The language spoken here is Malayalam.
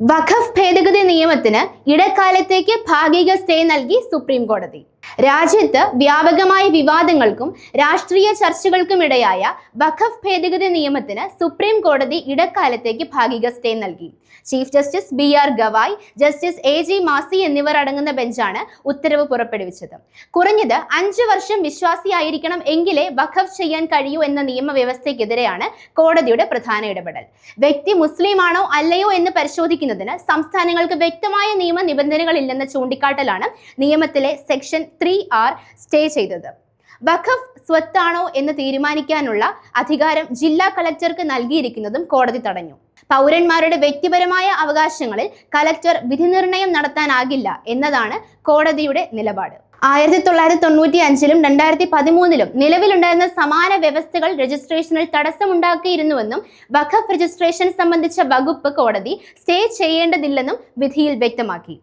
വഖഫ് ഭേദഗതി നിയമത്തിന് ഇടക്കാലത്തേക്ക് ഭാഗിക സ്റ്റേ നൽകി സുപ്രീം കോടതി രാജ്യത്ത് വ്യാപകമായ വിവാദങ്ങൾക്കും രാഷ്ട്രീയ ചർച്ചകൾക്കും ഇടയായ വഖഫ് ഭേദഗതി നിയമത്തിന് സുപ്രീം കോടതി ഇടക്കാലത്തേക്ക് ഭാഗിക സ്റ്റേ നൽകി. Chief justice B R Gavai justice A G Masih എന്നിവർ അടങ്ങുന്ന ബെഞ്ചാണ് ഉത്തരവ് പുറപ്പെടുവിച്ചത്. കുറഞ്ഞത് അഞ്ചു വർഷം വിശ്വാസിയായിരിക്കണം എങ്കിലേ വഖഫ് ചെയ്യാൻ കഴിയൂ എന്ന നിയമവ്യവസ്ഥയ്ക്കെതിരെയാണ് കോടതിയുടെ പ്രധാന ഇടപെടൽ. വ്യക്തി മുസ്ലിമാണോ അല്ലയോ എന്ന് പരിശോധിക്കുന്നതിന് സംസ്ഥാനങ്ങൾക്ക് വ്യക്തമായ നിയമ നിബന്ധനകളില്ലെന്ന ചൂണ്ടിക്കാട്ടലാണ് നിയമത്തിലെ സെക്ഷൻ ത്രീ ആർ സ്റ്റേ ചെയ്തത്. വഖഫ് സ്വത്താണോ എന്ന് തീരുമാനിക്കാനുള്ള അധികാരം ജില്ലാ കളക്ടർക്ക് നൽകിയിരിക്കുന്നതും കോടതി തടഞ്ഞു. പൗരന്മാരുടെ വ്യക്തിപരമായ അവകാശങ്ങളിൽ കലക്ടർ വിധിനിർണയം നടത്താനാകില്ല എന്നതാണ് കോടതിയുടെ നിലപാട്. ആയിരത്തി തൊള്ളായിരത്തി തൊണ്ണൂറ്റി അഞ്ചിലും രണ്ടായിരത്തി പതിമൂന്നിലും നിലവിലുണ്ടായിരുന്ന സമാന വ്യവസ്ഥകൾ രജിസ്ട്രേഷനിൽ തടസ്സമുണ്ടാക്കിയിരുന്നുവെന്നും വഖഫ് രജിസ്ട്രേഷൻ സംബന്ധിച്ച വകുപ്പ് കോടതി സ്റ്റേ ചെയ്യേണ്ടതില്ലെന്നും വിധിയിൽ വ്യക്തമാക്കി.